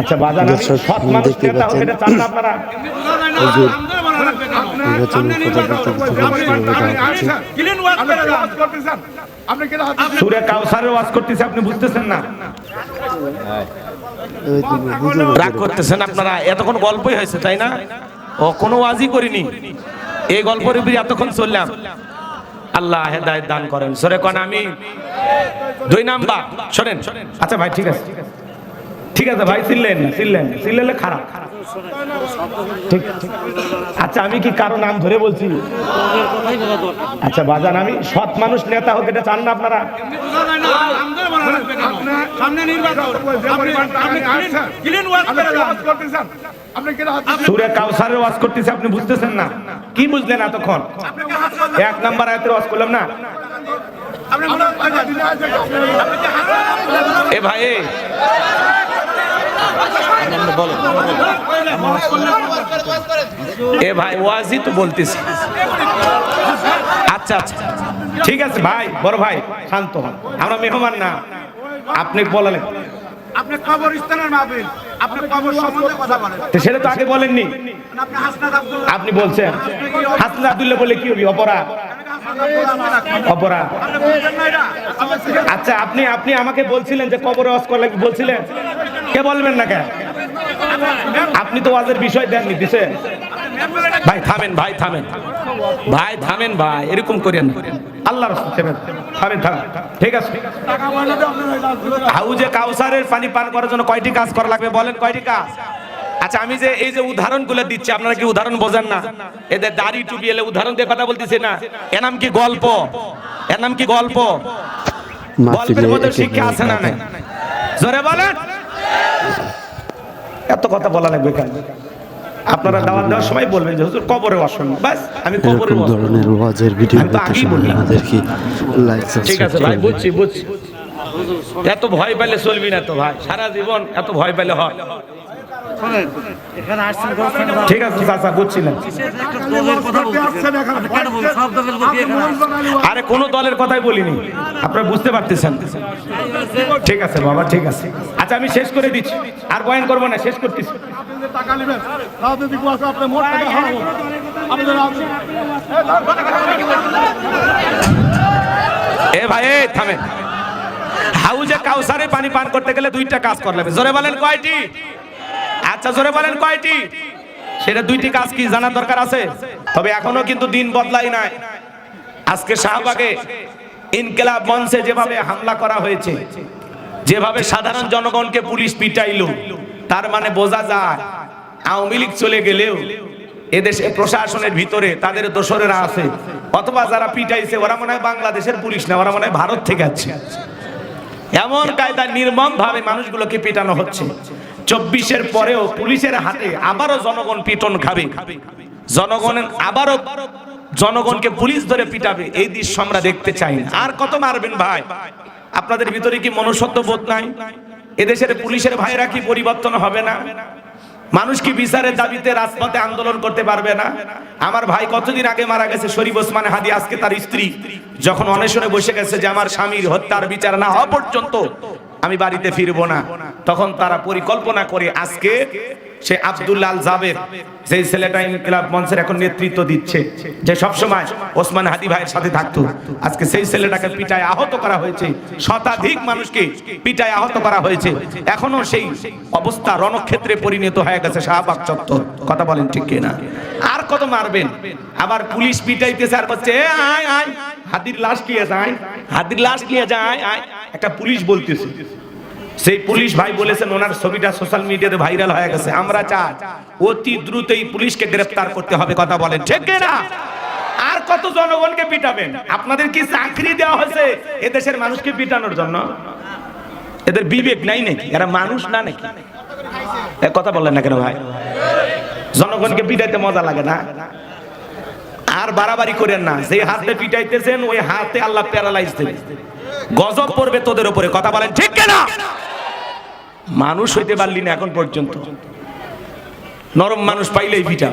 আচ্ছা বাজার দেখতে পাচ্ছেন। আপনারা। সুরে কাউসারের ওয়াজ করতেছে আপনি বুঝতেছেন না। রাগ করতেছেন এতক্ষণ গল্পই হয়েছে তাই না? ও কোনো ওয়াজই করিনি। এই গল্পের উপরে এতক্ষণ চললাম। আল্লাহ হেদায়েত দান করেন। সরে কন আমি দুই নাম্বার শোনেন। আচ্ছা ভাই ঠিক আছে। ঠিক আছে ভাই চিনলেন না চিনলেন না খারাপ। ঠিক। আচ্ছা আমি কি কারও নাম ধরে বলছি? আচ্ছা বাজান আমি সৎ মানুষ নেতা হোক এটা চান না আপনারা? সামনে নির্বাচন আপনি আপনি ক্লিন ওয়ার্ক করে যান সুরে কাউসারের ওয়াজ করতেছে আপনি বুঝতেছেন না। কি বুঝলেন এতক্ষণ? এক নাম্বার আয়াতের ওয়াজ করলাম না? এ ভাই এ, এ ভাই তো বলতেছি। আচ্ছা আচ্ছা। ঠিক আছে ভাই বড় ভাই শান্ত হন। আমরা মেহমান না। আপনি বলেন। আপনি কবর মাহফিল আপনি কবর সম্বন্ধে কথা বলেন। তো সেটা তো আগে বলেননি। আপনি বলছেন হাসনা আব্দুল্লাহ বলে কি হবে অপরাধ? অপরাধ। আচ্ছা আপনি আপনি আমাকে বলছিলেন যে কবরে ওয়াজ করা বলছিলেন? কে বলবেন না কেন? আপনি তো ওয়াজের বিষয় দেননি দিছে ভাই থামেন ভাই থামেন। ভাই থামেন ভাই এরকম করেন রাস্তা থামেন থামেন ঠিক আছে? হাউজে কাউসারের পানি পান করার জন্য কয়টি কাজ করা লাগবে বলেন কয়টি কাজ? আচ্ছা আমি যে এই যে উদাহরণগুলো দিচ্ছি আপনারা কি উদাহরণ বোঝেন না? এদের দাড়ি টুপি এলে উদাহরণ দিয়ে কথা বলতেছি না। এর নাম কি গল্প? এর নাম কি গল্প? গল্পের মধ্যে শিক্ষা আছে না নাই? জোরে বলেন। এত কথা বলা লাগবে কেন? আপনারা দাওয়াত দেওয়ার সময় বলবেন যে হুজুর কবরে আসুন বাস আমি কবরে ধরনের ওয়াজের ভিডিও সময় বললাম। আমাদেরকে লাইক ঠিক আছে ভাই বুঝছি বুঝছি। এত ভয় পেলে চলবি না তো ভাই সারা জীবন এত ভয় পেলে হয় এখানে আসছেন বলছেন না, ঠিক আছে, চাচা, বুঝছিলেন। আরে কোনো দলের কথাই বলিনি। আপনারা বুঝতে পারতেছেন। ঠিক আছে, বাবা, ঠিক আছে। আচ্ছা আমি শেষ করে দিচ্ছি। আর বয়ান করব না, শেষ করতেছি। এ ভাই থামে হাউজে কাউসারে পানি পান করতে গেলে দুইটা কাজ করলে জোরে বলেন, কয়টি? আচ্ছা জোরে বলেন কয়টি? সেটা দুইটি কাজ কি জানার দরকার আছে? তবে এখনও কিন্তু দিন বদলাই নাই। আজকে শাহবাগে ইনকেলাব মঞ্চে যেভাবে হামলা করা হয়েছে, যেভাবে সাধারণ জনগণকে পুলিশ পিটাইলো, তার মানে বোঝা যায় আওয়ামী লীগ চলে গেলেও এদেশে প্রশাসনের ভিতরে তাদের দোসরেরা আছে, অথবা যারা পিটাইছে, ওরা মনে হয় বাংলাদেশের পুলিশ না, ওরা মনে হয় ভারত থেকে আছে। এমন কায়দা নির্মম ভাবে মানুষগুলোকে পিটানো হচ্ছে। চব্বিশের পরেও পুলিশের হাতে আবারও জনগণ পিটন খাবে। জনগণের আবারও জনগণকে পুলিশ ধরে পিটাবে, এই দৃশ্য আমরা দেখতে চাই আর কত মারবেন ভাই? আপনাদের ভিতরে কি মনুষ্যত্ব বোধ নাই? এদেশের পুলিশের ভাইরা কি পরিবর্তন হবে না? মানুষ কি বিচারের দাবিতে রাজপথে আন্দোলন করতে পারবে না? আমার ভাই কতদিন আগে মারা গেছে, শরীফ ওসমান হাদি, আজকে তার স্ত্রী। যখন অনেশনে বসে গেছে যে আমার স্বামীর হত্যার বিচার না হওয়া পর্যন্ত আমি বাড়িতে ফিরবো না। তখন তারা পরিকল্পনা করে আজকে সে আব্দুল্লাল জাবের যে ছেলেটা ইনকিলাব মঞ্চের এখন নেতৃত্ব দিচ্ছে যে সবসময় ওসমান হাদি ভাইয়ের সাথে থাকতো। আজকে সেই ছেলেটাকে পিটায় আহত করা হয়েছে শতাধিক মানুষকে পিটায় আহত করা হয়েছে। এখনও সেই অবস্থা রণক্ষেত্রে পরিণত হয়ে গেছে শাহবাগ চত্বর। কথা বলেন ঠিক কিনা? আর কত মারবেন? আবার পুলিশ পিটাইতেছে আর বলছে "এ, আয় আয় হাতির লাশ নিয়ে যায় হাতির লাশ নিয়ে যায় আয়। একটা পুলিশ বলতেছে সেই পুলিশ ভাই বলেছেন, ওনার ছবিটা সোশ্যাল মিডিয়াতে ভাইরাল হয়ে গেছে। আমরা চাই অতি দ্রুতই পুলিশকে গ্রেফতার করতে হবে, কথা বলেন, ঠিক না আর কত জনগণকে পিটাবেন? আপনাদের কি চাকরি দেওয়া হয়েছে এদেশের মানুষকে পিটানোর জন্য? এদের বিবেক নাই নাকি? এরা মানুষ না নাকি? কথা বললেন না কেন ভাই? জনগণকে পিটাইতে মজা লাগে না? আর বাড়াবাড়ি করেন না। যে হাতে পিটাইতেছেন, ওই হাতে আল্লাহ প্যারালাইজ দেবে। গজব পড়বে তোদের উপরে, কথা বলেন, ঠিক না মানুষ হইতে পারলি না এখন পর্যন্ত। নরম মানুষ পাইলেই পিটা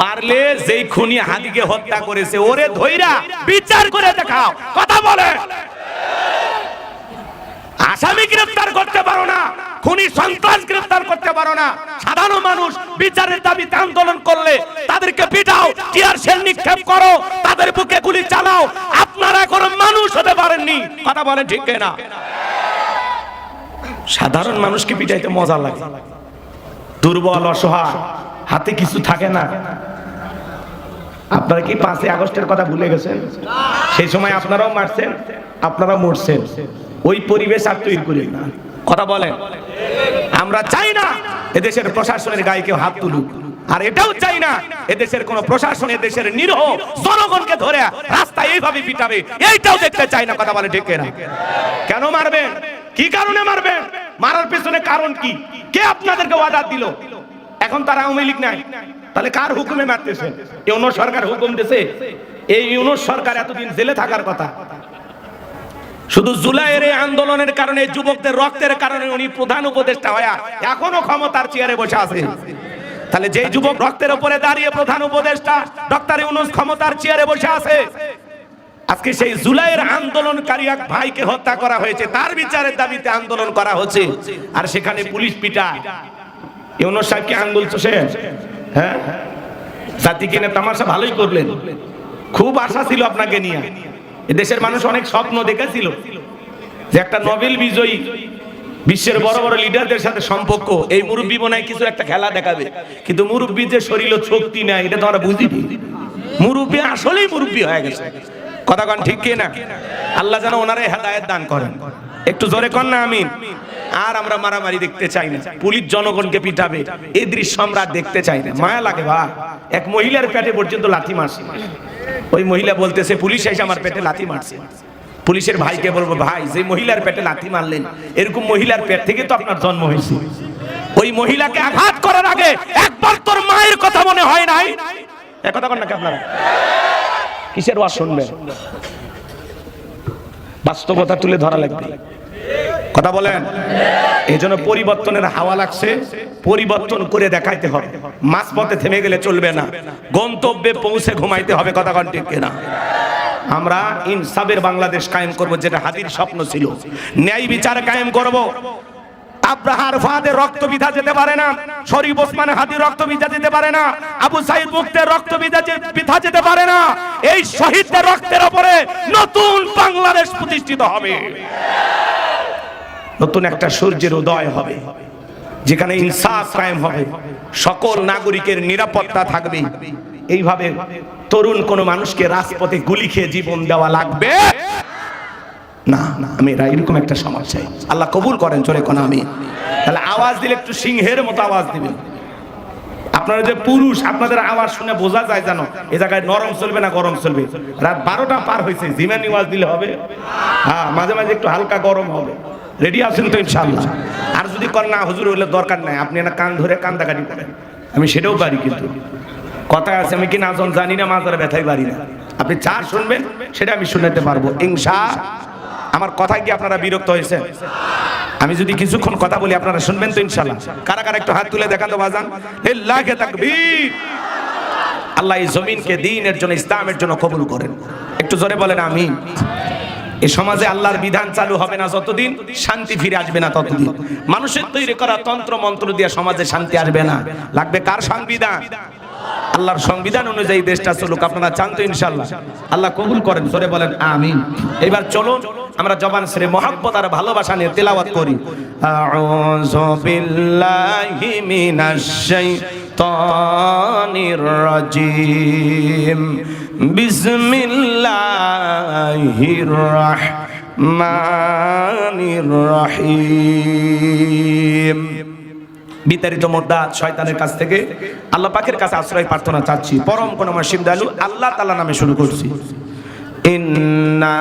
পারলে যেই খুনি হাদিকে হত্যা করেছে, ওরে ধইরা বিচার করে দেখাও। কথা বলে। আসামি গ্রেফতার করতে পারো না, খুনি সন্ত্রাস গ্রেফতার করতে পারো না। সাধারণ মানুষ বিচারের দাবিতে আন্দোলন করলে তাদেরকে পিটাও, টিয়ার সেল নিক্ষেপ করো, তাদের বুকে গুলি চালাও। আপনারা কোনো মানুষ হতে পারেননি। কথা বলেন ঠিক না সাধারণ মানুষকে পিটাইতে মজা লাগে। দুর্বল, অসহায়, হাতে কিছু থাকে না। আপনারা কি পাঁচই আগস্টের কথা ভুলে গেছেন? সেই সময় আপনারাও মারছেন, আপনারাও মরছেন। ওই পরিবেশ আর তৈরি করি না। কথা বলেন। আমরা চাই না এদেশের প্রশাসনের গায়ে কেউ হাত তুলুক। আর এটাও চাই না এদেশের কোন প্রশাসন, এদেশের নিরহ জনগণকে ধরে রাস্তায় এইভাবে পিটাবে। এইটাও দেখতে চাই না, কথা বলে ঠিক না কেন মারবেন? কি কারণে মারবেন মারার পেছনে কারণ কি? কে আপনাদেরকে অর্ডার দিল? এখন তারা আওয়ামী লীগ নাই। তাহলে কার হুকুমে মারতেছেন ইউনো সরকার হুকুম দিছে। এই ইউনো সরকার এতদিন জেলে থাকার কথা। শুধু জুলাইয়ের এই আন্দোলনের কারণে যুবকদের রক্তের কারণে উনি প্রধান উপদেষ্টা হয়া এখনও ক্ষমতার চেয়ারে বসে আছে তাহলে যে যুবক রক্তের উপরে দাঁড়িয়ে প্রধান উপদেষ্টা, ডক্টর ইউনুস ক্ষমতার চেয়ারে বসে আছে আজকে সেই জুলাইয়ের আন্দোলনকারী এক ভাইকে হত্যা করা হয়েছে। তার বিচারের দাবিতে আন্দোলন করা হচ্ছে। আর সেখানে পুলিশ পিটা। ইউনুস সাহেব কি আঙ্গুল চষে? হ্যাঁ? জাতি কিনে তামাশা ভালোই করলেন। খুব আশা ছিল আপনাকে নিয়ে। দেশের মানুষ অনেক স্বপ্ন দেখেছিল যে একটা নোবেল বিজয়ী, বিশ্বের বড় বড় লিডারদের সাথে সম্পর্ক। এই মুরব্বী মনে কিছু একটা খেলা দেখাবে। কিন্তু মুরব্বী যে শরীর শক্তি নাই, এটা তো আমরা বুঝিনি। মুরব্বী আসলেই মুরব্বী হয়ে গেছে। কথা কন ঠিক কি না আল্লাহ যেন ওনারে হেদায়েত দান করেন। একটু জোরে কন না, আমিন। আর আমরা মারামারি দেখতে চাই না। পুলিশ জনগণকে পিটাবে। এই দৃশ্য আমরা দেখতে চাই না। মায়া লাগে ভা এক মহিলার পেটে পর্যন্ত লাথি মারছে। ওই মহিলা বলতেছে, পুলিশ এসে আমার পেটে লাথি মারছে। পুলিশের ভাইকে বলব, ভাই, যে মহিলার পেটে লাথি মারলেন, এরকম মহিলার পেট থেকে তো আপনার জন্ম হয়েছে। ওই মহিলাকে আঘাত করার আগে একবার তোর মায়ের কথা মনে হয় নাই? এ কথা কন নাকি আপনারা? কিসের ওয়াজ শুনবেন বাস্তবতা তুলে ধরা লাগবে। কথা বলেন। এই জন্য পরিবর্তনের হাওয়া লাগছে। পরিবর্তন করে দেখাইতে হবে। মাঝ পথে থেমে গেলে চলবে না। গন্তব্যে পৌঁছে ঘুমাইতে হবে, কথা কন ঠিক কিনা? আমরা ইনসাফের বাংলাদেশ কায়েম করব, যেটা হাদির স্বপ্ন ছিল। ন্যায় বিচার কায়েম করব। আব্রাহার ফাদে রক্ত বিধা যেতে পারে না, শরীফ ওসমান হাদির রক্ত বিধা যেতে পারে না, আবু সাইদ মুক্তের রক্ত বিধা বিধা যেতে পারে না, এই শহীদদের রক্তের উপরে নতুন বাংলাদেশ প্রতিষ্ঠিত হবে। নতুন একটা সূর্যের উদয় হবে, যেখানে ইনসাফ কায়েম হবে, সকল নাগরিকের নিরাপত্তা থাকবে। এইভাবে তরুণ কোন মানুষকে রাজপথে গুলি খেয়ে জীবন দেওয়া লাগবে। না না আমি এরা এরকম একটা সমাজ চাই। আল্লাহ কবুল করেন চলে কোন আমি। তাহলে আওয়াজ দিলে একটু সিংহের মতো আওয়াজ দিবেন। আপনারা যে পুরুষ, আপনাদের আওয়াজ শুনে বোঝা যায় জানো এই জায়গায় নরম চলবে না গরম চলবে। রাত বারোটা পার হয়েছে জিমানি আওয়াজ দিলে হবে। হ্যাঁ মাঝে মাঝে একটু হালকা গরম হবে। রেডি আছেন তো ইনশাল্লাহ আর যদি কর না, হুজুর হইলে দরকার নাই। আপনি না কান ধরে কান্দাকাটি করেন। আমি সেটাও পারি কিন্তু। কথা আছে, আমি কি নাজন জানি না মাথার ব্যথাই পারি না। আপনি চা শুনবেন, সেটা আমি শুনাতে পারব। ইনশা আমার কথা কি আপনারা বিরক্ত হয়েছেন। আমি যদি কিছুক্ষণ কথা বলি, আপনারা শুনবেন তো ইনশাল্লাহ কারা কারা একটু হাত তুলে দেখান তো বাজান। লিল্লাহি তাকবীর। আল্লাহ এই জমিনকে দিনের জন্য, ইসলামের জন্য কবুল করেন। একটু জোরে বলেন, আমিন। এই সমাজে আল্লাহর বিধান চালু হবে না যতদিন, শান্তি ফিরে আসবে না ততদিন। মানুষের তৈরি করা তন্ত্র মন্ত্র দিয়ে সমাজে শান্তি আসবে না। লাগবে কার সংবিধান? আল্লাহর সংবিধান অনুযায়ী দেশটা চলুক, আপনারা চান তো ইনশাল্লাহ আল্লাহ কবুল করেন সরে বলেন, আমিন। এবার চলুন, আমরা জবান সেরে মহাব্বত আর ভালোবাসা নিয়ে তেলাওয়াত করি। আউযু রাজিম। বিসমিল্লাহির রাহমানির রহিম। বিতাড়িত মোদ্দা শয়তানের কাছ থেকে আল্লাহ পাকের কাছে আশ্রয় প্রার্থনা চাচ্ছি। পরম কোন মাসিম দালু আল্লাহ তালা নামে শুরু করছি। ইন্না